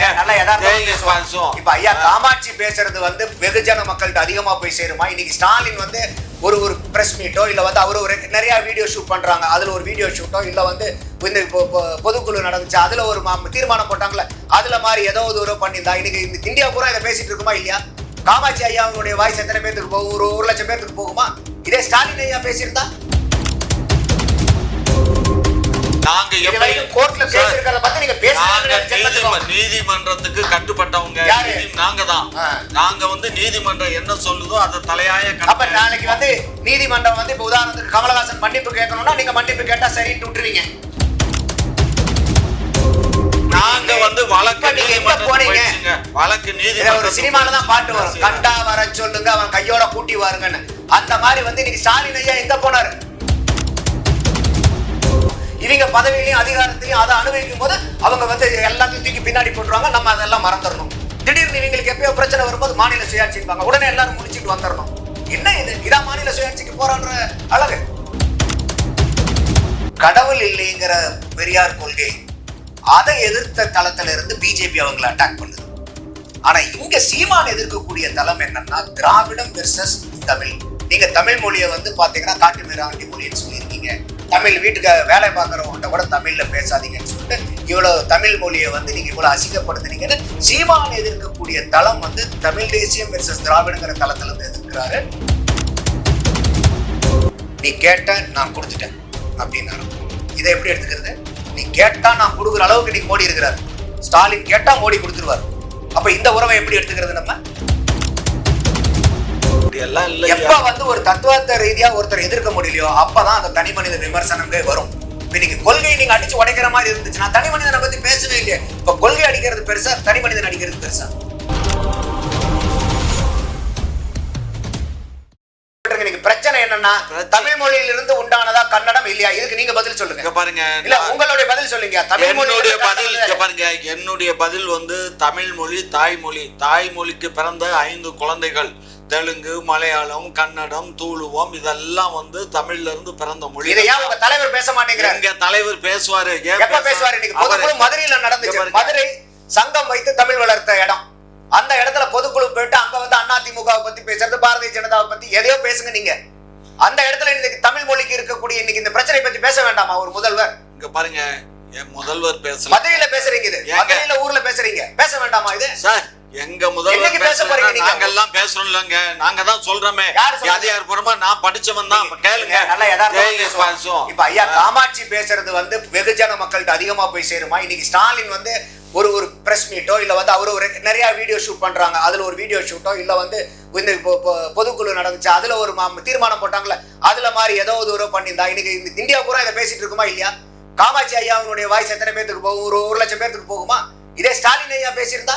கேளுங்க நல்லா யதார்த்தமா. இப்ப ஐயா காமாட்சி பேசுறது வந்து வெகுஜன மக்கள்கிட்ட அதிகமா போய் சேருமா? இன்னைக்கு ஸ்டாலின் வந்து ஒரு ஒரு பிரஸ் மீட்டோ இல்ல வந்து அவர் ஒரு நிறைய வீடியோ ஷூட் பண்றாங்க. அதுல ஒரு வீடியோ ஷூட்டோ இல்ல வந்து இந்த பொதுக்குழு நடந்துச்சு. அதுல ஒரு தீர்மானம் போட்டாங்கல்ல. அதுல மாதிரி ஏதோ ஒரு பண்ணியிருந்தா இன்னைக்கு இந்த இந்தியா பூரா இதை பேசிட்டு இருக்குமா இல்லையா? காமாட்சி ஐயா அவங்களுடைய வாய்ஸ் எத்தனை பேருக்கு போகும் ஒரு ஒரு லட்சம் பேருக்கு போகுமா? இதே ஸ்டாலின் ஐயா பேசியிருந்தா? நாங்க எப்படி கோர்ட்ல சார், பேசியிருக்கிறத பத்தி நீங்க பேசுறீங்க நீதிம- நீதிமன்றத்துக்கு கட்டுப்பட்டவங்க? நீதி- நாங்க தான். நாங்க வந்து நீதிமன்றம் என்ன சொல்லுதோ அதை தலையாய அப்ப. நாளைக்கு வந்து நீதிமன்றம் வந்து இப்ப உதாரணத்துக்கு கமலஹாசன் மன்னிப்பு கேட்கணும்னா நீங்க மன்னிப்பு கேட்டா சரின்னு விட்டுருவீங்க நாங்க வந்து வழக்கு நீங்க நீதிமன்றத்துக்கு போனீங்க? வழக்கு இத ஒரு சினிமால தான் பாட்டு வரும். கண்டா வர சொல்லுங்க அவன் கையோட கூட்டி வாருங்கன்னு அந்த மாதிரி வந்து இன்னைக்கு ஸ்டாலின் ஐயா எங்க போனாரு இவங்க பதவியிலையும் அதிகாரத்திலையும் அதை அனுபவிக்கும் போது அவங்க வந்து எல்லாத்தையும் தூக்கி பின்னாடி போட்டுருவாங்க. நம்ம அதெல்லாம் மறந்துடணும். திடீர்னு இவங்களுக்கு எப்பயோ பிரச்சனை வரும்போது மாநில சுயாட்சிப்பாங்க உடனே எல்லாரும் முடிச்சுட்டு வந்துடணும். என்ன இது? இதான் மாநில சுயாட்சிக்கு போறான்ற அழகு கடவுள் இல்லைங்கிற பெரியார் கொள்கை அதை எதிர்த்த தளத்துல இருந்து பிஜேபி அவங்களை அட்டாக் பண்ணுது. ஆனா இங்க சீமான் எதிர்க்கக்கூடிய தளம் என்னன்னா திராவிடம் வெர்சஸ் தமிழ். நீங்க தமிழ் மொழியை வந்து பாத்தீங்கன்னா காட்டு மிராண்டி மொழின்னு சொல்லி தமிழ் வீட்டுக்கு வேலை பார்க்குறவங்கள்ட்ட கூட தமிழில் பேசாதீங்கன்னு சொல்லிட்டு இவ்வளோ தமிழ் மொழியை வந்து நீங்கள் இவ்வளோ அசிங்கப்படுத்துனீங்கன்னு சீமான் எதிர்க்கக்கூடிய தளம் வந்து தமிழ் தேசியம் வெர்சஸ் திராவிடங்கிற தளத்துலேருந்து எதிர்க்கிறாரு. நீ கேட்ட நான் கொடுத்துட்டேன் அப்படின்னாரு இதை எப்படி எடுத்துக்கிறது? நீ கேட்டா நான் கொடுக்குற அளவுக்கு நீ மோடி இருக்கிறார். ஸ்டாலின் கேட்டா மோடி கொடுத்துருவார். அப்ப இந்த உறவை எப்படி எடுத்துக்கிறது நம்ம? இல்ல எப்ப வந்து ஒரு தத்துவார்த்த ரீதியா ஒருத்தர் எதிர்க்க முடியலையோ அப்பதான் அந்த தனி மனித விமர்சனங்களே வரும். நீங்க கொள்கையை நீங்க அடிச்சு உடைக்கிற மாதிரி இருந்துச்சுன்னா தனி மனிதனை பத்தி பேசவே இல்லையே. இப்ப கொள்கை அடிக்கிறது பெருசா தனி மனிதன் அடிக்கிறது பெருசா? பிரச்சனை என்னன்னா தமிழ் மொழியிலிருந்து உண்டானதா கன்னடம் இல்லையா? இதுக்கு நீங்க பதில் சொல்லுங்க. பாருங்க. இல்ல உங்களுடைய பதில் சொல்லுங்க. தமிழ் மொழி என்னுடைய பதில் பாருங்க. என்னுடைய பதில் வந்து தமிழ் மொழி தாய்மொழி. தாய்மொழிக்கு பிறந்த ஐந்து குழந்தைகள். தெலுங்கு மலையாளம் கன்னடம் தூளுவம் இதெல்லாம் வந்து தமிழ்ல இருந்து பிறந்த மொழி. இதை உங்க தலைவர் பேச மாட்டேங்கிறாரு? எங்க தலைவர் பேசுவாரு எப்ப பேசுவாரு? இன்னைக்கு மதுரையில நடந்துச்சு. மதுரை சங்கம் வைத்து தமிழ் வளர்த்த இடம். அந்த இடத்துல பொதுக்குழு போயிட்டு அங்க வந்து அதிமுகவை பத்தி பேசுறது பாரதிய ஜனதாவை பத்தி எதையோ பேசுங்க நீங்க. அந்த இடத்துல இன்னைக்கு தமிழ் மொழிக்கு இருக்கக்கூடிய இன்னைக்கு இந்த பிரச்சனை பத்தி பேச வேண்டாமா ஒரு முதல்வர்? இங்க பாருங்க முதல்வர் பேசல. மதுரையில பேசுறீங்க இது? மதுரையில ஊர்ல பேசுறீங்க. பேச வேண்டாமா இது? சார் எங்க முதல்வர் பேச போறீங்க நீங்க? எல்லாம் பேசுறோம் இல்லங்க நாங்க தான் சொல்றோமே. யாரு சொல்றது? அதிகாரப்பூர்வமா நான் படிச்சவன் தான். கேளுங்க. நல்லா யதார்த்தமா. இப்ப ஐயா காமாட்சி பேசுறது வந்து வெகுஜன மக்கள்கிட்ட அதிகமா போய் சேருமா? இன்னைக்கு ஸ்டாலின் வந்து ஒரு ஒரு பிரஸ் மீட்டோ இல்ல வந்து அவர் ஒரு நிறைய வீடியோ ஷூட் பண்றாங்க. அதுல ஒரு வீடியோ ஷூட்டோ இல்ல வந்து இந்த பொதுக்குழு நடந்துச்சு. அதுல ஒரு தீர்மானம் போட்டாங்கல்ல. அதுல மாதிரி ஏதோ ஒரு பண்ணியிருந்தா இன்னைக்கு இந்த இந்தியா பூரா இதை பேசிட்டு இருக்குமா இல்லையா? காமாட்சி ஐயா அவனுடைய வாய்ஸ் எத்தனை பேருக்கு போகும் ஒரு ஒரு லட்சம் பேருக்கு போகுமா? இதே ஸ்டாலின் ஐயா பேசியிருந்தா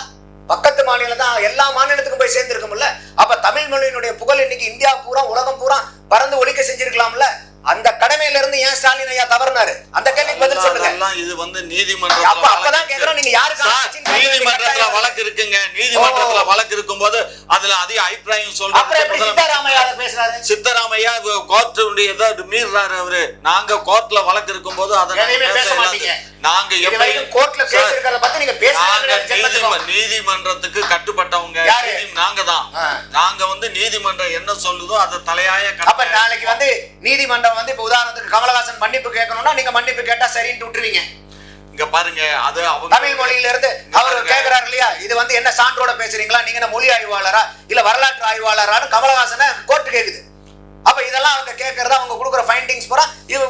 பக்கத்து மாநிலம் தான் எல்லா மாநிலத்துக்கும் போய் சேர்ந்துருக்கும்ல அப்ப தமிழ் மொழியினுடைய புகழ் இன்னைக்கு இந்தியா பூரா உலகம் பூரா பறந்து ஒழிக்க செஞ்சிருக்கலாம்ல. அந்த கடமையில இருந்து ஏன் ஸ்டாலின் ஐயா தவறுனாரு? அந்த கேள்விக்கு பதில் சொல்லுங்க. இது வந்து அப்ப நீதிமன்றத்துல அப்பதான் கேக்குறோம். நீங்க யாருக்கு? நீதிமன்றத்துல வழக்கு இருக்குங்க. நீதிமன்றத்துல. வழக்கு இருக்கும்போது அதுல அதிக அபிப்பிராயம் சொல்றாங்க. சித்தராமையா பேசுறாரு? சித்தராமையா கோர்ட் ஏதோ மீறாரு அவரு. நாங்க கோர்ட்ல வழக்கு இருக்கும்போது அதை பேச மாட்டீங்க. நாங்க எப்படி கோர்ட்ல சார், பேசிருக்கிறத பத்தி நீங்க பேசுறீங்க நீதிம- நீதிமன்றத்துக்கு கட்டுப்பட்டவங்க. நாங்க தான். நாங்க வந்து நீதிமன்றம் என்ன சொல்லுதோ அதை தலையாய அப்ப. நாளைக்கு வந்து நீதிமன்றம் வந்து இப்ப உதாரணத்துக்கு கமலஹாசன் மன்னிப்பு கேட்கணும்னா நீங்க மன்னிப்பு கேட்டா சரின்னு விட்டுருவீங்க. இங்க பாருங்க அது தமிழ் மொழியில இருந்து அவர். கேக்குறாரு இல்லையா? இது வந்து என்ன சான்றோட பேசுறீங்களா? நீங்க என்ன மொழி ஆய்வாளரா? இல்ல வரலாற்று ஆய்வாளரான்னு கமலஹாசனை கோர்ட்டு கேக்குது. அப்ப இதெல்லாம் அவங்க கேக்குறத அவங்க கொடுக்குற ஃபைண்டிங்ஸ் பூரா இது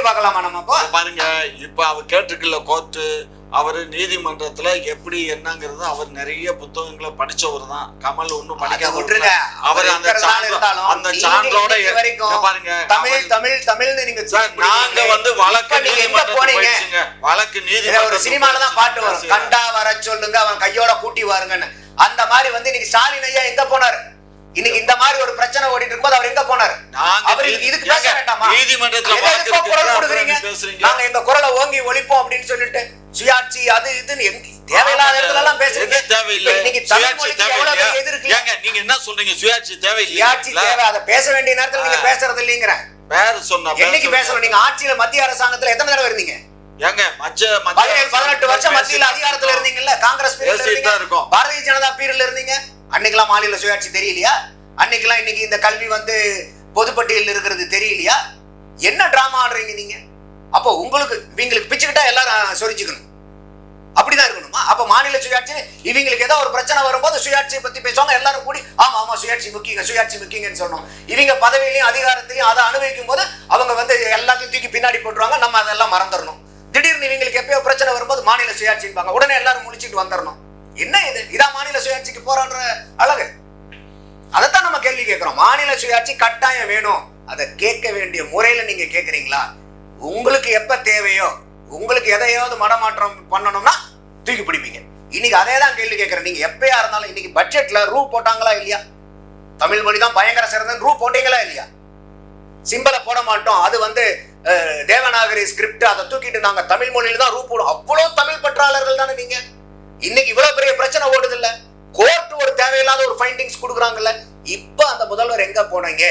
வேடிக்கை பார்க்கலாமா நம்ம இங்க பாருங்க இப்ப அவர் கேட்டிருக்கல கோர்ட்டு அவர் நீதிமன்றத்துல எப்படி என்னங்கிறது அவர் நிறைய புத்தகங்களை படிச்சவர் தான் கமல் படிக்காம விட்டுருங்க. அவர் அந்த அந்த சான்றோட பாருங்க தமிழ் தமிழ் தமிழ்னு நீங்க நாங்க. வந்து வழக்கு இப்ப நீங்க போனீங்க? வழக்கு இதை ஒரு சினிமால தான் பாட்டு வரும். கண்டா வர சொல்லுங்க அவன் கையோட கூட்டி வாருங்கன்னு. அந்த மாதிரி வந்து இன்னைக்கு ஸ்டாலின் ஐயா எங்க போனாரு? இன்னைக்கு இந்த மாதிரி ஒரு பிரச்சனை ஓடிட்டு இருக்கும்போது அவர் எங்க போனாரு? அவர் இதுக்கு பேச வேண்டாமா? நீதிமன்றத்துல குரல் கொடுக்குறீங்க. நாங்க எங்க குரலை ஓங்கி ஒழிப்போம் அப்படின்னு சொல்லிட்டு சுயாட்சி அது இதுன்னு தேவையில்லாத இடத்துல எல்லாம் பேசுறீங்க. தேவையில்லை? இன்னைக்கு தமிழ் எவ்வளவு ஏங்க நீங்க என்ன சொல்றீங்க? சுயாட்சி தேவையில்லை. சுயாட்சி தேவை. அதை பேச வேண்டிய நேரத்துல நீங்க. பேசுறது இல்லைங்கிற. பேர் சொன்ன என்னைக்கு பேசணும்? நீங்க ஆட்சியில மத்திய அரசாங்கத்துல எத்தனை தடவை இருந்தீங்க? ஏங்க மச்ச பதினெட்டு வருஷம் மத்தியில அதிகாரத்துல இருந்தீங்கல்ல காங்கிரஸ் period ல பேசிட்டு இருந்தீங்க. பாரதிய ஜனதா பீரியட்ல இருந்தீங்க? அன்னைக்கெல்லாம் மாநில சுயாட்சி தெரியலையா? அன்னைக்கெல்லாம் இன்னைக்கு இந்த கல்வி வந்து பொதுப்பட்டியல் இருக்கிறது தெரியலையா? என்ன டிராமா ஆடுறீங்க நீங்க? அப்போ உங்களுக்கு இவங்களுக்கு பிச்சுக்கிட்டா எல்லாரும் சொரிஞ்சுக்கணும். அப்படிதான் இருக்கணுமா? அப்ப மாநில சுயாட்சி இவங்களுக்கு ஏதோ ஒரு பிரச்சனை வரும்போது சுயாட்சியை பத்தி பேசுவாங்க எல்லாரும் கூடி ஆமா ஆமா சுயாட்சி முக்கியங்க சுயாட்சி முக்கியங்கன்னு சொன்னோம். இவங்க பதவியிலையும் அதிகாரத்திலையும் அதை அனுபவிக்கும் போது அவங்க வந்து எல்லாத்தையும் தூக்கி பின்னாடி போட்டுருவாங்க நம்ம அதெல்லாம் மறந்துடணும். திடீர்னு இவங்களுக்கு எப்பயோ பிரச்சனை வரும்போது மாநில சுயாட்சிம்பாங்க உடனே எல்லாரும் முழிச்சிட்டு வந்துடணும். என்ன இது? இதான் மாநில சுயாட்சிக்கு போராடுற அழகு. அதைத்தான் நம்ம கேள்வி கேட்கிறோம். மாநில சுயாட்சி கட்டாயம் வேணும். அதை கேட்க வேண்டிய முறையில நீங்க கேட்குறீங்களா? உங்களுக்கு எப்ப தேவையோ உங்களுக்கு எதையாவது மடமாற்றம் பண்ணணும்னா தூக்கி பிடிப்பீங்க. இன்னைக்கு அதே தான் கேள்வி கேட்குறேன். நீங்க எப்பயா இருந்தாலும் இன்னைக்கு பட்ஜெட்ல ரூ போட்டாங்களா இல்லையா? தமிழ் மொழி தான் பயங்கர சிறந்தன்னு ரூ போட்டீங்களா இல்லையா? சிம்பலை போட மாட்டோம். அது வந்து தேவநாகரி ஸ்கிரிப்ட் அதை தூக்கிட்டு நாங்க தமிழ் மொழியில தான் ரூ போடும் அவ்வளவு தமிழ் பற்றாளர்கள் தானே நீங்க? இன்னைக்கு இவ்வளவு பெரிய பிரச்சனை ஓடுது இல்ல கோர்ட் ஒரு தேவையில்லாத ஒரு ஃபைண்டிங்ஸ் கொடுக்குறாங்கல்ல? இப்ப அந்த முதல்வர் எங்க போனீங்க?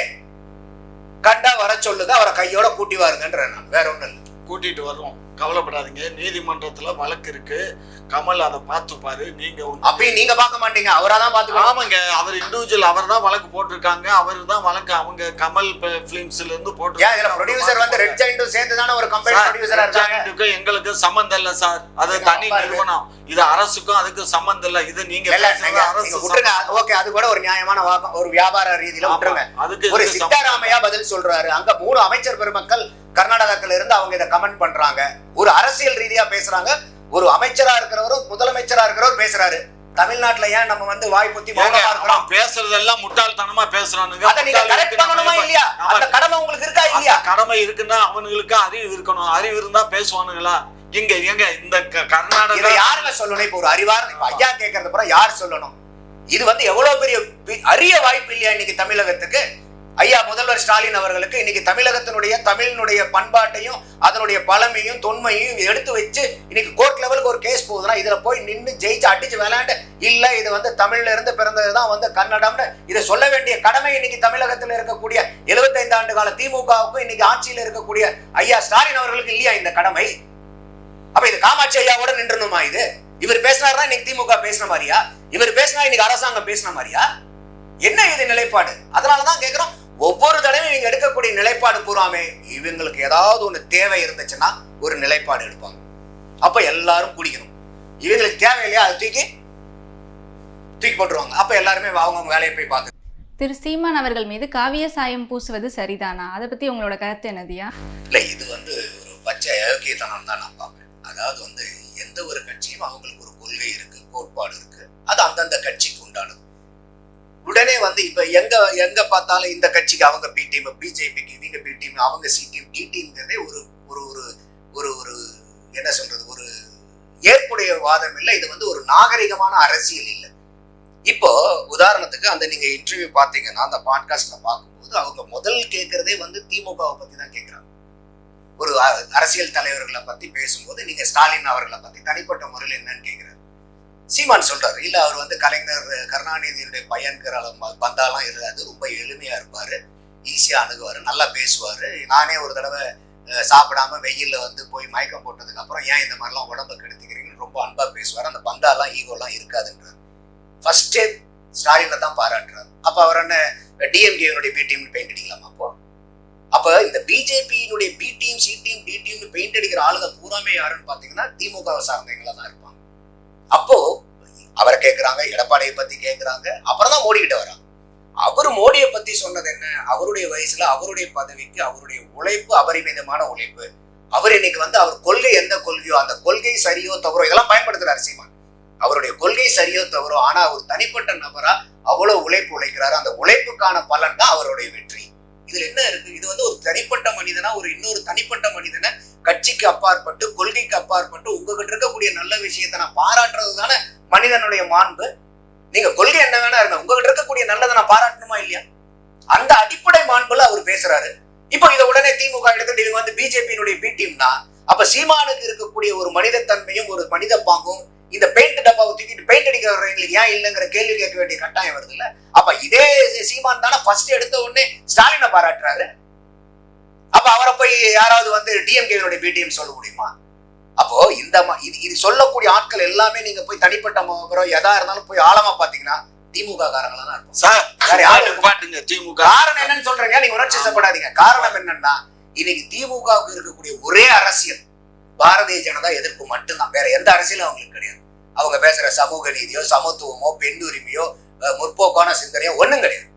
கண்டா வர சொல்லுங்க அவரை கையோட கூட்டி வாருங்கன்ற நான். வேற ஒண்ணும் இல்லை. கூட்டிட்டு வர்றோம். கவலைப்படாதீங்க. நீதிமன்றத்துல வழக்கு இருக்கு. கமல் அதை பார்த்துப்பாரு நீங்க அப்பயும் நீங்க பார்க்க மாட்டீங்க. அவராதான் பாத்துக்கணும் ஆமாங்க. அவர் இண்டிவிஜுவல் அவர் தான் வழக்கு போட்டிருக்காங்க. அவர் தான் வழக்கு அவங்க கமல் பிலிம்ஸ்ல இருந்து இதுல ப்ரொடியூசர் வந்து ரெட் ஜெயிண்டும் சேர்ந்து தானே ஒரு கம்பெனி ப்ரொடியூசரா இருக்காங்க? போட்டு எங்களுக்கு சம்பந்தம் இல்ல சார். அது தனி. நிறுவனம். இது அரசுக்கும் அதுக்கு சம்பந்தம் இல்ல. இது நீங்க அரசு விட்டுருங்க. ஓகே அது கூட ஒரு நியாயமான வாக்கம். ஒரு வியாபார ரீதியில விட்டுருங்க. அதுக்கு ஒரு சித்தாராமையா பதில் சொல்றாரு. அங்க மூணு அமைச்சர் பெருமக்கள் கர்நாடகத்துல இருந்து அவங்க இதை கமெண்ட் பண்றாங்க. ஒரு அரசியல் ரீதியா பேசுறாங்க. ஒரு அமைச்சரா இருக்கிறவரும் முதலமைச்சரா இருக்கிறவர் பேசுறாரு. தமிழ்நாட்டுல ஏன் நம்ம வந்து வாய் புத்தி மௌனமா இருக்கிறோம்? பேசுறதெல்லாம் முட்டாள்தனமா பேசுறானுங்க. அதை நீங்க கரெக்ட் பண்ணணுமா இல்லையா? அந்த கடமை உங்களுக்கு இருக்கா இல்லையா? கடமை இருக்குன்னா அவனுங்களுக்கு அறிவு இருக்கணும். அறிவு இருந்தா பேசுவானுங்களா? இங்க எங்க இந்த க- இதை கர்நாடகா யாருங்க சொல்லணும்? இப்ப ஒரு அறிவார் இப்ப ஐயா கேட்கறது அப்புறம் யார் சொல்லணும்? இது வந்து எவ்வளவு பெரிய அரிய வாய்ப்பு இல்லையா இன்னைக்கு தமிழகத்துக்கு? ஐயா முதல்வர் ஸ்டாலின் அவர்களுக்கு இன்னைக்கு தமிழகத்தினுடைய தமிழினுடைய பண்பாட்டையும் அதனுடைய பழமையும் தொன்மையும் எடுத்து வச்சு இன்னைக்கு கோர்ட் லெவலுக்கு ஒரு கேஸ் போகுதுன்னா இதுல போய் நின்று ஜெயிச்சு அடிச்சு விளையாண்டு இல்ல இது வந்து தமிழ்ல இருந்து பிறந்ததுதான் வந்து கன்னடம்னு இதை சொல்ல வேண்டிய கடமை இன்னைக்கு தமிழகத்துல இருக்கக்கூடிய 75 ஆண்டு கால திமுகவுக்கும் இன்னைக்கு ஆட்சியில இருக்கக்கூடிய ஐயா ஸ்டாலின் அவர்களுக்கு இல்லையா இந்த கடமை? அப்ப இது காமாட்சி ஐயாவோட நின்றணுமா இது? இவர் பேசினாருன்னா இன்னைக்கு திமுக பேசின மாதிரியா? இவர் பேசினா இன்னைக்கு அரசாங்கம் பேசின மாதிரியா? என்ன இது நிலைப்பாடு? அதனாலதான் கேட்கிறோம் ஒவ்வொரு தடவையும் இவங்க எடுக்கக்கூடிய நிலைப்பாடு பூராமே இவங்களுக்கு ஏதாவது ஒண்ணு தேவை இருந்துச்சுன்னா ஒரு நிலைப்பாடு எடுப்பாங்க. அப்ப எல்லாரும் குடிக்கணும். இவங்களுக்கு தேவையில்லையா அதை தூக்கி தூக்கி போட்டுருவாங்க. அப்ப எல்லாருமே அவங்க வேலையை போய் பார்த்து திரு சீமான் அவர்கள் மீது காவிய சாயம் பூசுவது சரிதானா? அதை பத்தி உங்களோட கருத்து என்னதியா இல்ல இது வந்து ஒரு பச்சை அயோக்கியத்தனம் தான் நான் பார்ப்பேன். அதாவது வந்து எந்த ஒரு கட்சியும் அவங்களுக்கு ஒரு கொள்கை இருக்கு கோட்பாடு இருக்கு. அது அந்தந்த கட்சிக்கு உண்டானது. உடனே வந்து இப்ப எங்க எங்க பார்த்தாலும் இந்த கட்சிக்கு அவங்க பி டீம் பிஜேபிக்கு இவங்க பி டீம் அவங்க சி டீம் டி டீம்ங்கிறதே ஒரு ஒரு ஒரு ஒரு ஒரு என்ன சொல்றது ஒரு ஏற்புடைய வாதம் இல்லை. இது வந்து ஒரு நாகரிகமான அரசியல் இல்லை. இப்போ உதாரணத்துக்கு அந்த நீங்க இன்டர்வியூ பார்த்தீங்கன்னா அந்த பாட்காஸ்ட்ல பார்க்கும்போது அவங்க முதல் கேட்கறதே வந்து திமுகவை பத்தி தான் கேட்கறாங்க. ஒரு அ- அரசியல் தலைவர்களை பத்தி பேசும்போது நீங்க ஸ்டாலின் அவர்களை பத்தி தனிப்பட்ட முறையில் என்னன்னு கேட்கிறாரு. சீமான் சொல்றாரு இல்ல அவர் வந்து கலைஞர் கருணாநிதியுடைய பையன்கிற அளவு பந்தாலாம் இருக்காது ரொம்ப எளிமையா இருப்பாரு. ஈஸியா அணுகுவாரு நல்லா பேசுவாரு. நானே ஒரு தடவை சாப்பிடாம வெயில்ல வந்து போய் மயக்கம் போட்டதுக்கு அப்புறம் ஏன் இந்த மாதிரிலாம் உடம்ப கெடுத்துக்கிறீங்கன்னு ரொம்ப அன்பா பேசுவார். அந்த பந்தாலாம் ஈகோலாம் இருக்காதுன்றார். ஃபர்ஸ்டே ஸ்டாலினை தான் பாராட்டுறாரு. அப்ப அவர் என்ன டிஎம்கேனுடைய பி டீம்னு பெயிண்ட் அடிக்கலாமா அப்போ? அப்ப இந்த பிஜேபியினுடைய B team C team D டீம்னு paint அடிக்கிற ஆளுங்க பூராமே யாருன்னு பாத்தீங்கன்னா திமுகவை சார்ந்தவங்களா தான் இருப்பாங்க. அப்போ அவரை கேட்குறாங்க எடப்பாடியை பத்தி கேட்குறாங்க அப்புறம் தான் மோடி கிட்ட வராங்க. அவர் மோடியை பத்தி சொன்னது என்ன? அவருடைய வயசுல அவருடைய பதவிக்கு அவருடைய உழைப்பு அபரிமிதமான உழைப்பு. அவர் இன்னைக்கு வந்து அவர் கொள்கை எந்த கொள்கையோ அந்த கொள்கை சரியோ தவறோ இதெல்லாம் பயன்படுத்துறாரு சீமான். அவருடைய கொள்கை சரியோ தவறோ ஆனா அவர் தனிப்பட்ட நபரா அவ்வளவு உழைப்பு உழைக்கிறாரு. அந்த உழைப்புக்கான பலன் தான் அவருடைய வெற்றி. இதுல என்ன இருக்கு? இது வந்து ஒரு தனிப்பட்ட மனிதனா ஒரு இன்னொரு தனிப்பட்ட மனிதனை கட்சிக்கு அப்பாற்பட்டு கொள்கைக்கு அப்பாற்பட்டு உங்ககிட்ட இருக்கக்கூடிய நல்ல விஷயத்த நான் பாராட்டுறது தானே மனிதனுடைய மாண்பு? நீங்க கொள்கை என்ன வேணா இருங்க உங்ககிட்ட இருக்கக்கூடிய நல்லதை நான் பாராட்டணுமா இல்லையா? அந்த அடிப்படை மாண்புல அவர் பேசுறாரு. இப்போ இதை உடனே திமுக எடுத்துட்டு இவங்க வந்து பிஜேபியினுடைய பி டீம்னா அப்ப சீமானுக்கு இருக்கக்கூடிய ஒரு மனிதத்தன்மையும் ஒரு மனித பாங்கும் இந்த பெயிண்ட் டப்பாவை தூக்கிட்டு பெயிண்ட் அடிக்கிறவங்களுக்கு ஏன் இல்லைங்கிற கேள்வி கேட்க வேண்டிய கட்டாயம் வருது இல்ல அப்ப இதே சீமான் தானே ஃபர்ஸ்ட் எடுத்த உடனே ஸ்டாலினை பாராட்டுறாரு. அப்ப அவரை போய் யாராவது வந்து டிஎம்கேனுடைய பிடிஎம் சொல்ல முடியுமா? அப்போ இந்த இது இது சொல்லக்கூடிய ஆட்கள் எல்லாமே நீங்க போய் தனிப்பட்ட முகரம் எதா இருந்தாலும் போய் ஆழமா பாத்தீங்கன்னா திமுக காரங்களா தான் இருப்பாங்க. சார் வேற? பாட்டுங்க திமுக. காரணம் என்னன்னு சொல்றீங்க நீங்க உணர்ச்சி வசப்படாதீங்க காரணம் என்னன்னா இன்னைக்கு திமுகவுக்கு இருக்கக்கூடிய ஒரே அரசியல். பாரதிய ஜனதா எதிர்ப்பு மட்டும்தான். வேற எந்த அரசியலும் அவங்களுக்கு கிடையாது. அவங்க பேசுற சமூக நீதியோ சமத்துவமோ பெண் உரிமையோ முற்போக்கான சிந்தனையோ ஒன்றும் கிடையாது.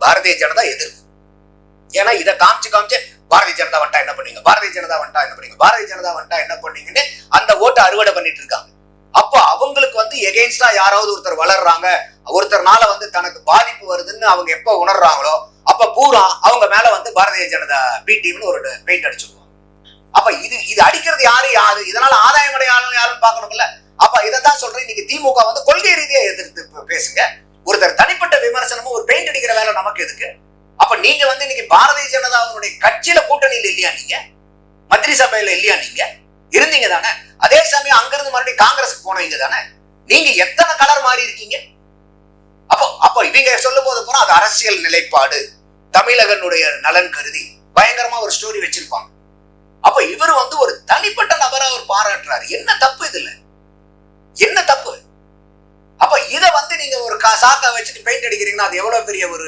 பாரதிய ஜனதா எதிர்ப்பு. ஏன்னா இதை காமிச்சு காமிச்சு பாரதிய ஜனதா வந்துட்டா என்ன பண்ணீங்க? பாரதிய ஜனதா வந்துட்டா என்ன பண்ணீங்க? பாரதிய ஜனதா வந்துட்டா என்ன பண்ணீங்கன்னு அந்த ஓட்டை அறுவடை பண்ணிட்டு இருக்காங்க. அப்போ அவங்களுக்கு வந்து எகெயின்ஸ்டா யாராவது ஒருத்தர் வளர்றாங்க ஒருத்தர்னால வந்து தனக்கு பாதிப்பு வருதுன்னு அவங்க எப்ப உணர்றாங்களோ அப்ப பூரா அவங்க மேல வந்து பாரதிய ஜனதா பி டீம்னு ஒரு பெயிண்ட் அடிச்சுடுவாங்க அப்ப இது இது அடிக்கிறது யாரு? யாரு? இதனால ஆதாயம் அடைய யாரும் யாருன்னு பார்க்கணும்ல? அப்ப இதை தான் சொல்றேன். இன்னைக்கு திமுக வந்து கொள்கை ரீதியா எதிர்த்து பேசுங்க. ஒருத்தர் தனிப்பட்ட விமர்சனமும் ஒரு பெயிண்ட் அடிக்கிற வேலை நமக்கு எதுக்கு? அப்ப நீங்க வந்து இன்னைக்கு பாரதிய ஜனதாவுடைய கட்சியில கூட்டணியில் இல்லையா நீங்க? மந்திரி சபையில இல்லையா நீங்க? இருந்தீங்க தானே. அதே சமயம் அங்கிருந்து மறுபடியும் காங்கிரஸுக்கு போனவங்க தானே. நீங்க எத்தனை கலர் மாறி இருக்கீங்க? அப்போ அப்போ இவங்க சொல்லும் போது போனா அது அரசியல் நிலைப்பாடு. தமிழகனுடைய நலன் கருதி பயங்கரமா ஒரு ஸ்டோரி வச்சிருப்பாங்க. அப்ப இவர் வந்து ஒரு தனிப்பட்ட நபரா அவர் பாராட்டுறாரு. என்ன தப்பு இதுல? என்ன தப்பு? அப்ப இத வந்து நீங்க ஒரு கா- சாக்கா வச்சுட்டு பெயிண்ட் அடிக்கிறீங்கன்னா அது எவ்வளவு பெரிய ஒரு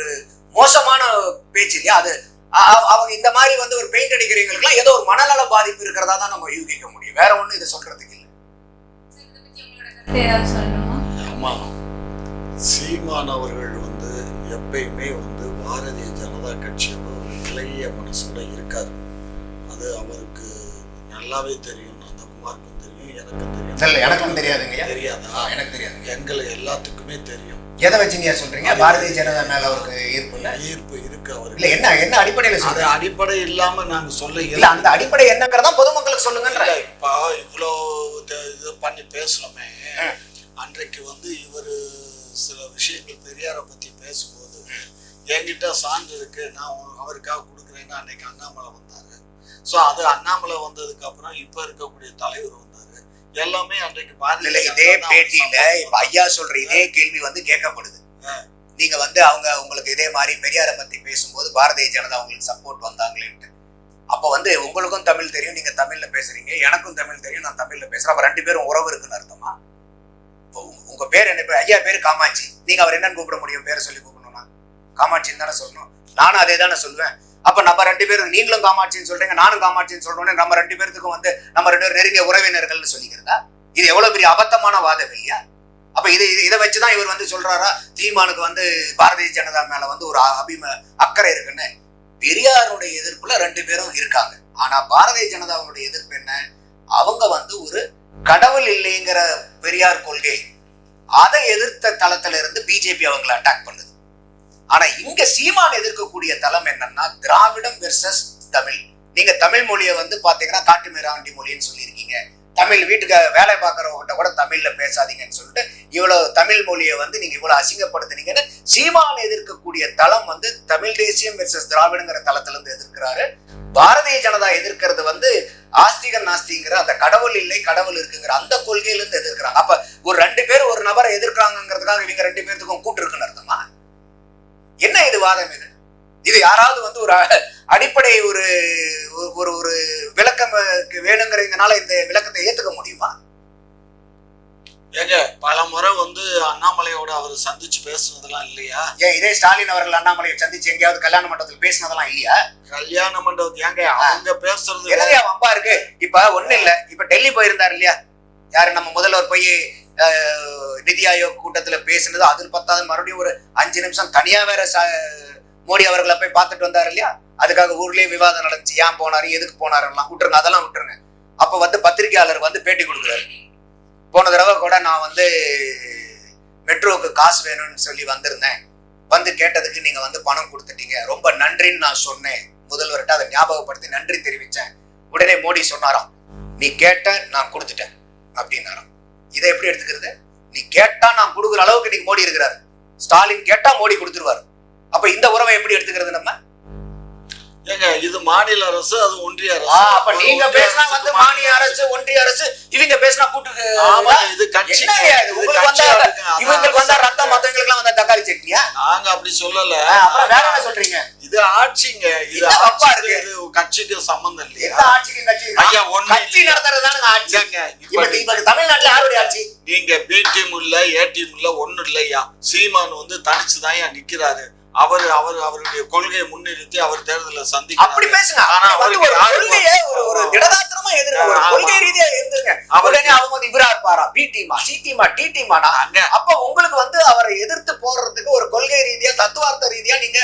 மோசமான பேச்சு இல்லையா அது? அவங்க இந்த மாதிரி வந்து ஒரு பெயிண்ட் அடிக்கிறவங்களுக்குலாம் ஏதோ ஒரு மனநல பாதிப்பு இருக்கிறதா தான் நம்ம யூகிக்க முடியும். வேற ஒண்ணும் இதை சொல்றதுக்கு இல்லை. ஏதாவது சொல்லணுமா? ஆமா. சீமான் அவர்கள் வந்து எப்பயுமே வந்து பாரதிய ஜனதா கட்சியோட ஒரு இளைய மனசோட இருக்காரு அது அவருக்கு நல்லாவே தெரியும். அந்த குமாருக்கும் தெரியும் எனக்கும் தெரியும். இல்ல எனக்கும் தெரியாதுங்க. தெரியாதா? எனக்கு தெரியாதுங்க. எங்களுக்கு எல்லாத்துக்குமே தெரியும். எதை வச்சுங்க சொல்றீங்க? பாரதிய ஜனதா மேல அவருக்கு ஈர்ப்பு இல்ல? ஈர்ப்பு இருக்கு இல்ல அவருக்கு என்ன என்ன அடிப்படையில அது அடிப்படை இல்லாம நாங்க சொல்ல இல்ல அந்த அடிப்படை என்னங்கிறதா பொதுமக்களுக்கு சொல்லுங்கன்ற. இல்ல, இப்போ இவ்வளோ இது- பண்ணி பேசணுமே. அன்றைக்கு வந்து இவர் சில விஷயங்கள் பெரியாரை பத்தி பேசும்போது என்கிட்ட சான்று இருக்கு நான் அவருக்காக கொடுக்குறேன்னு அன்னைக்கு அண்ணாமலை வந்தாரு. ஸோ அது அண்ணாமலை வந்ததுக்கு அப்புறம் இப்ப இருக்கக்கூடிய தலைவர் வந்தாரு. எல்லாமே அன்றைக்கு ஜனதா இதே பேட்டியில இப்ப ஐயா சொல்ற இதே கேள்வி வந்து கேட்கப்படுது. நீங்க வந்து அவங்க உங்களுக்கு இதே மாதிரி பெரியாரை பத்தி பேசும்போது பாரதிய ஜனதா உங்களுக்கு சப்போர்ட் வந்தாங்களேன்ட்டு. அப்ப வந்து உங்களுக்கும் தமிழ் தெரியும் நீங்க தமிழ்ல பேசுறீங்க எனக்கும் தமிழ் தெரியும் நான் தமிழ்ல பேசுறேன். அப்ப ரெண்டு பேரும் உறவு இருக்குன்னு அர்த்தமா? இப்போ உங்க- பேர் என்ன? ஐயா பேரு காமாட்சி. நீங்க அவர் என்னன்னு கூப்பிட முடியும்? பேரை சொல்லி கூப்பிடணும்னா. காமாட்சின்னு தானே சொல்லணும். நானும் அதே தானே சொல்லுவேன். அப்ப நம்ம ரெண்டு பேரும் நீங்களும் காமாட்சின்னு சொல்றீங்க நானும் காமாட்சின்னு சொல்றோன்னே நம்ம ரெண்டு பேர்த்துக்கும் வந்து நம்ம ரெண்டு பேரும் நெருங்கிய உறவினர்கள்னு சொல்லிக்கிறதா? இது எவ்வளவு பெரிய அபத்தமான வாதம் இல்லையா? அப்ப இது இதை வச்சுதான் இவர் வந்து சொல்றாரா? தீமானுக்கு வந்து பாரதிய ஜனதா மேல வந்து ஒரு அபிம அக்கறை இருக்குன்னு. பெரியாருடைய எதிர்ப்புல ரெண்டு பேரும் இருக்காங்க. ஆனா பாரதிய ஜனதாவுடைய எதிர்ப்பு என்ன? அவங்க வந்து ஒரு கடவுள் இல்லைங்கிற பெரியார் கொள்கை. அதை எதிர்த்த தளத்துல இருந்து பிஜேபி அவங்களை அட்டாக் பண்ணுது. ஆனா இங்க சீமான் எதிர்க்கக்கூடிய தளம் என்னன்னா திராவிடம் வெர்சஸ் தமிழ். நீங்க தமிழ் மொழியை வந்து பாத்தீங்கன்னா காட்டுமிராண்டி மொழின்னு சொல்லியிருக்கீங்க. தமிழ் வீட்டுக்கு வேலை பார்க்கறவங்ககிட்ட கூட தமிழ்ல பேசாதீங்கன்னு சொல்லிட்டு இவ்வளவு தமிழ் மொழியை வந்து நீங்க இவ்வளவு அசிங்கப்படுத்துனீங்கன்னு சீமான் எதிர்க்கக்கூடிய தளம் வந்து தமிழ் தேசியம் வெர்சஸ் திராவிடங்கிற தளத்துல இருந்து எதிர்க்கிறாரு. பாரதிய ஜனதா எதிர்க்கிறது வந்து ஆஸ்திகன் நாஸ்திங்கிற அந்த கடவுள் இல்லை கடவுள் இருக்குங்கிற அந்த கொள்கையில இருந்து எதிர்க்கிறாங்க. அப்ப ஒரு ரெண்டு பேர் ஒரு நபரை எதிர்க்கிறாங்கிறதுக்காக இவங்க ரெண்டு பேர்த்துக்கும் கூட்டு இருக்குன்னு அர்த்தமா? என்ன இது வாதம் இது? இது யாராவது வந்து ஒரு அடிப்படை ஒரு ஒரு ஒரு விளக்கம் வேணுங்கிறதுனால இந்த விளக்கத்தை ஏத்துக்க முடியுமா? ஏங்க பல முறை வந்து அண்ணாமலையோட அவர் சந்திச்சு பேசுனதெல்லாம் இல்லையா? ஏன் இதே ஸ்டாலின் அவர்கள் அண்ணாமலையை சந்திச்சு எங்கேயாவது கல்யாண மண்டபத்தில் பேசினதெல்லாம் இல்லையா? கல்யாண மண்டபத்து ஏங்க அவங்க பேசுறது என்னையா வம்பா இருக்கு? இப்ப ஒண்ணு இல்ல. இப்ப டெல்லி போயிருந்தாரு இல்லையா? யாரு நம்ம முதல்வர் போய் நிதி ஆயோக் கூட்டத்துல பேசினது. அதில் பத்தாவது மறுபடியும் ஒரு அஞ்சு நிமிஷம் தனியா வேற ச- மோடி அவர்களை போய் பார்த்துட்டு வந்தார் இல்லையா? அதுக்காக ஊர்லயே விவாதம் நடந்துச்சு. ஏன் போனாரு? எதுக்கு போனாருலாம் விட்டுருங்க. அதெல்லாம் விட்டுருங்க. அப்ப வந்து பத்திரிகையாளர் வந்து பேட்டி கொடுக்குறாரு. போன தடவை கூட நான் வந்து மெட்ரோவுக்கு காசு வேணும்னு சொல்லி வந்திருந்தேன். வந்து கேட்டதுக்கு நீங்க வந்து பணம் கொடுத்துட்டீங்க. ரொம்ப நன்றின்னு நான் சொன்னேன். முதல்வர்கிட்ட அதை ஞாபகப்படுத்தி நன்றி தெரிவித்தேன் உடனே மோடி சொன்னாராம் நீ கேட்ட நான் கொடுத்துட்டேன். அப்படின்னாராம். இதை எப்படி எடுத்துக்கிறது? நீ கேட்டா நான் கொடுக்குற அளவுக்கு இன்னைக்கு மோடி இருக்கிறாரு. ஸ்டாலின் கேட்டா மோடி கொடுத்துருவாரு. அப்ப இந்த உறவை எப்படி எடுத்துக்கிறது நம்ம? ஏங்க இது மாநில அரசு அது ஒன்றிய அரசு. அப்ப நீங்க பேசினா வந்து மாநில அரசு. ஒன்றிய அரசு இவங்க பேசினா கூட்டு ஆமா இது கட்சி. உங்களுக்கு வந்தா இவங்களுக்கு வந்தா. ரத்தம் மத்தவங்களுக்கு எல்லாம் வந்தா தக்காளி சட்னியா? நாங்க அப்படி சொல்லல. அப்புறம் வேற என்ன சொல்றீங்க? இது ஆட்சிங்க. இது ஆட்சிக்கு இருக்கு? இது கட்சிக்கு சம்பந்தம் எந்த இல்லையா ஆட்சிக்கு கட்சி ஐயா, ஒண்ணும் கட்சி நடத்துறது தானுங்க ஆட்சி. இல்லைங்க, இப்ப இப்ப இப்ப தமிழ்நாட்டுல யாருடைய ஆட்சி? நீங்க பி டீம் இல்ல ஏ டீம் இல்ல ஒண்ணும் இல்லையா? சீமான் வந்து தனிச்சுதான் நிக்கிறாரு. அவர் அவர் அவருடைய கொள்கையை முன்னிறுத்தி அவர் தேர்தலை அப்படி சந்திக்கிறாரு பேசுங்க. ஆனா அப்படி அவருக்கு ஒரு கொள்கையை ஒரு ஒரு திடதாத்திரமா எதிர்க்க ஒரு. கொள்கை ரீதியா அவருக்கு- உடனே அவங்க வந்து இவரா இருப்பாரா? பி டீமா சி டீமா டி டீமானா அப்ப உங்களுக்கு வந்து அவரை எதிர்த்து போடுறதுக்கு ஒரு கொள்கை ரீதியா தத்துவார்த்த ரீதியா நீங்க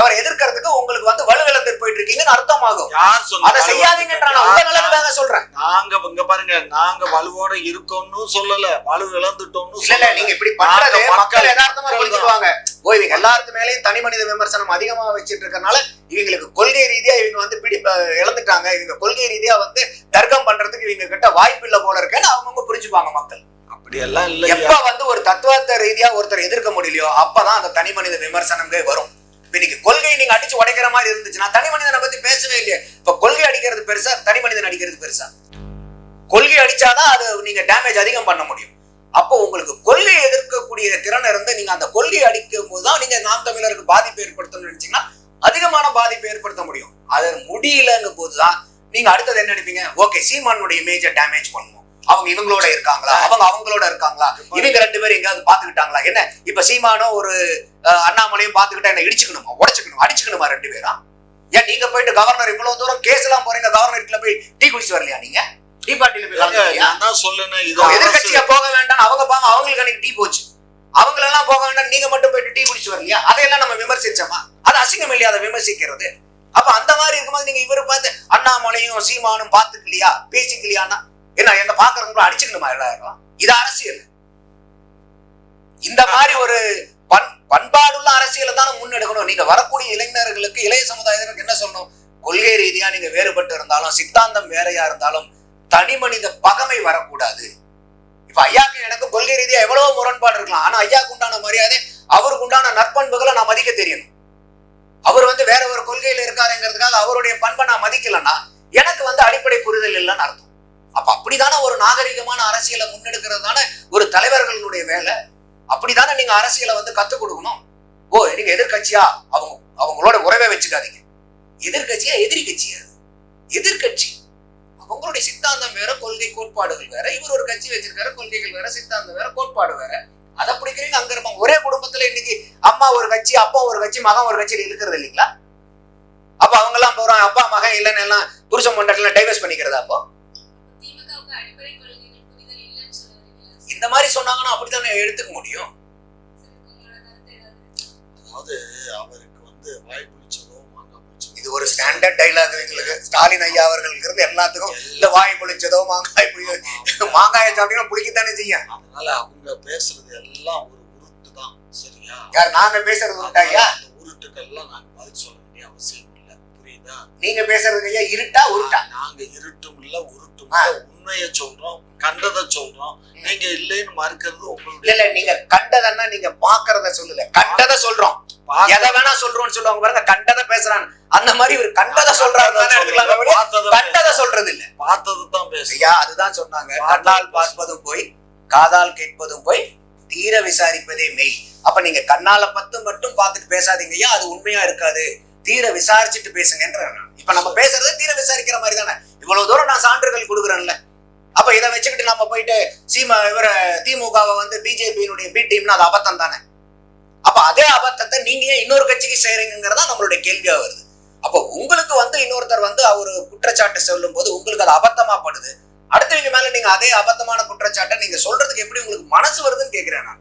அவரை எதிர்க்கிறதுக்கு உங்களுக்கு வந்து வலுவிழந்து போயிட்டு இருக்கீங்கன்னு அர்த்தமாகும். யார் சொன்னா அதை செய்யாதீங்கன்ற நான் சொல்றேன். நாங்க இங்க பாருங்க நாங்க வலுவோட இருக்கோம்னு சொல்லல வலு இழந்துட்டோம்னு இல்ல இல்ல சொல்லல. நீங்க இப்படி பண்றது மக்கள் யதார்த்தமா புரிஞ்சுக்குவாங்க. ஓ இவங்க எல்லாத்து மேலயும் தனி மனித விமர்சனம் அதிகமா வச்சிட்டு இருக்கறனால இவங்களுக்கு கொள்கை ரீதியா இவங்க வந்து பிடி இழந்துட்டாங்க. இவங்க கொள்கை ரீதியா வந்து தர்க்கம் பண்றதுக்கு இவங்க கிட்ட வாய்ப்பு இல்ல போல இருக்குன்னு அவங்கவுங்க புரிஞ்சுப்பாங்க மக்கள். அப்படி எல்லாம் இல்லையா? எப்ப வந்து ஒரு தத்துவார்த்த ரீதியா ஒருத்தர் எதிர்க்க முடியலையோ அப்பதான் அந்த தனி மனித விமர்சனங்களே வரும். இன்னைக்கு கொள்கை நீங்க அடிச்சு உடைக்கிற மாதிரி இருந்துச்சுன்னா தனி மனிதனை பத்தி பேசவே இல்லையே. இப்ப கொள்கை அடிக்கிறது பெருசா தனி மனிதன் அடிக்கிறது பெருசா? கொள்கை அடிச்சாதான் அது நீங்க டேமேஜ் அதிகம் பண்ண முடியும். அப்போ உங்களுக்கு கொள்கை எதிர்க்கக்கூடிய திறன் இருந்து நீங்க அந்த கொள்கை அடிக்கும் போதுதான் நீங்க நாம் தமிழருக்கு பாதிப்பு ஏற்படுத்தணும்னு நினைச்சீங்கன்னா அதிகமான பாதிப்பு ஏற்படுத்த முடியும். அது முடியலங்கும் போதுதான் நீங்க அடுத்தது என்ன நினைப்பீங்க ஓகே சீமானுடைய இமேஜை டேமேஜ் பண்ணுவோம். அவங்க இவங்களோட இருக்காங்களா? அவங்க அவங்களோட இருக்காங்களா? இவங்க ரெண்டு பேரும் எங்கேயாவது பாத்துக்கிட்டாங்களா என்ன? இப்ப சீமானும் ஒரு அண்ணாமலையும் பாத்துக்கிட்டா என்ன இடிச்சுக்கணுமா உடைச்சுக்கணுமா அடிச்சுக்கணுமா ரெண்டு பேரா? ஏன் நீங்க போயிட்டு கவர்னர் இவ்வளவு தூரம் கேஸ் எல்லாம் போறீங்க கவர்னர் போய் டீ குடிச்சு வரலையா நீங்க? டீ தான் சொல்லுனேன் எதிர்க்கட்சியா போக வேண்டாம் அவங்க பாங்க அவங்களுக்கு அன்னைக்கு டீ போச்சு. அவங்களெல்லாம் போக வேண்டாம் நீங்க மட்டும் போயிட்டு டீ குடிச்சு வரலையா? அதையெல்லாம் நம்ம விமர்சிச்சோமா? அது அசிங்கம் இல்லையா அதை விமர்சிக்கிறது. அப்ப அந்த மாதிரி இருக்கும்போது நீங்க இவரு பார்த்து அண்ணாமலையும் சீமானும் பாத்துக்கலையா பேசிக்கலையானா? என்ன எங்க பாக்குறவங்களும் அடிச்சுக்கணுமா எல்லாரும்? இது அரசியல். இந்த மாதிரி ஒரு பண்பாடுள்ள அரசியலை தானே முன்னெடுக்கணும். நீங்க வரக்கூடிய இளைஞர்களுக்கு இளைய சமுதாயத்தினருக்கு என்ன சொல்லணும்? கொள்கை ரீதியா நீங்க வேறுபட்டு இருந்தாலும் சித்தாந்தம் வேறையா இருந்தாலும் தனி மனித பகமை வரக்கூடாது. இப்ப ஐயாக்கு எனக்கு கொள்கை ரீதியா எவ்வளவோ முரண்பாடு இருக்கலாம். ஆனா ஐயாக்கு உண்டான மரியாதை அவருக்கு உண்டான நற்பண்புகளை நான் மதிக்க தெரியணும். அவர் வந்து வேற ஒரு கொள்கையில இருக்காருங்கிறதுக்காக அவருடைய பண்பை நான் மதிக்கலைன்னா எனக்கு வந்து அடிப்படை புரிதல் இல்லைன்னு அர்த்தம். அப்ப அப்படிதானே ஒரு நாகரிகமான அரசியலை முன்னெடுக்கிறது தானே ஒரு தலைவர்களுடைய வேலை? அப்படிதானே நீங்க அரசியலை வந்து கத்துக் கொடுக்கணும்? ஓ நீங்க எதிர்க்கட்சியா? அவங்க அவங்களோட உறவை வச்சுக்காதீங்க. எதிர்க்கட்சியா? எதிரி கட்சியா? அது? எதிர்கட்சி அவங்களுடைய சித்தாந்தம் வேற கொள்கை கோட்பாடுகள் வேற இவர் ஒரு கட்சி வச்சிருக்காரு கொள்கைகள் வேற சித்தாந்தம் வேற கோட்பாடு வேற. அதை பிடிக்கிறீங்க அங்க இருப்பாங்க ஒரே குடும்பத்துல இன்னைக்கு அம்மா ஒரு கட்சி அப்பா ஒரு கட்சி மகன் ஒரு கட்சியில இருக்கிறது இல்லைங்களா? அப்ப அவங்க எல்லாம் போறோம் அப்பா மகன் இல்லைன்னு எல்லாம் புருஷன் பொண்டாட்டில டைவர்ஸ் பண்ணிக்கிறதா அப்போ? இந்த மாதிரி சொன்னாங்கன்னா அப்படித்தானே எடுத்துக்க முடியும்? அதாவது அவருக்கு வந்து வாய் புளிச்சதோ மாங்காய் புளிச்சதோ இது ஒரு ஸ்டாண்டர்ட் டைலாக் எங்களுக்கு. ஸ்டாலின் ஐயா அவர்களுக்கு இருந்து எல்லாத்துக்கும் இந்த வாய் புளிச்சதோ மாங்காய் புளி மாங்காயை சாப்பிட்டீங்கன்னா புளிக்கத்தானே செய்யும் அதனால அவங்க பேசுறது எல்லாம் ஒரு உருட்டு தான் சரியா? யார் நாங்க பேசுறது உண்டா ஐயா? அந்த உருட்டுக்கெல்லாம் நாங்க பதில் சொல்ல வேண்டிய அவசியம் நீங்க பேசுறது ஐயா இருட்டா உருட்டா? நாங்க இருட்டும் இல்ல உருட்டும் உண்மையை சொல்றோம் கண்டதை சொல்றோம். நீங்க இல்லைன்னு மறுக்கிறது இல்ல உங்களுடைய இல்ல நீங்க கண்டதன்னா நீங்க பாக்குறத சொல்லல. கண்டத சொல்றோம். எதை வேணா சொல்றோம்னு சொல்லுவாங்க பாருங்க கண்டத பேசுறான். அந்த மாதிரி ஒரு கண்டத சொல்றாரு கண்டத சொல்றது இல்ல. பார்த்தது தான் பேசுறேன். ஐயா அதுதான் சொன்னாங்க. கண்ணால் பார்ப்பதும் போய் காதால் கேட்பதும் போய் தீர விசாரிப்பதே மெய். அப்ப நீங்க கண்ணால பத்து மட்டும் பார்த்துட்டு பேசாதீங்க ஐயா அது உண்மையா இருக்காது. தீர விசாரிச்சுட்டு பேசுங்கன்ற. இப்ப நம்ம பேசுறது தீர விசாரிக்கிற மாதிரி தானே இவ்வளவு தூரம் நான் சான்றுகள் கொடுக்குறேன்ல. அப்ப இதை வச்சுக்கிட்டு நம்ம போயிட்டு சீமா இவர திமுகவை வந்து பிஜேபியினுடைய பி டீம்னா அது அபத்தம் தானே? அப்ப அதே அபத்தத்தை நீங்க ஏன் இன்னொரு கட்சிக்கு செய்றீங்கிறதா நம்மளுடைய கேள்வியா வருது. அப்போ உங்களுக்கு வந்து இன்னொருத்தர் வந்து அவர் குற்றச்சாட்டு சொல்லும் போது உங்களுக்கு அது அபத்தமா படுது. அடுத்தவங்க மேல நீங்க அதே அபத்தமான குற்றச்சாட்டை நீங்க சொல்றதுக்கு எப்படி உங்களுக்கு மனசு வருதுன்னு கேக்குறேன் நான்.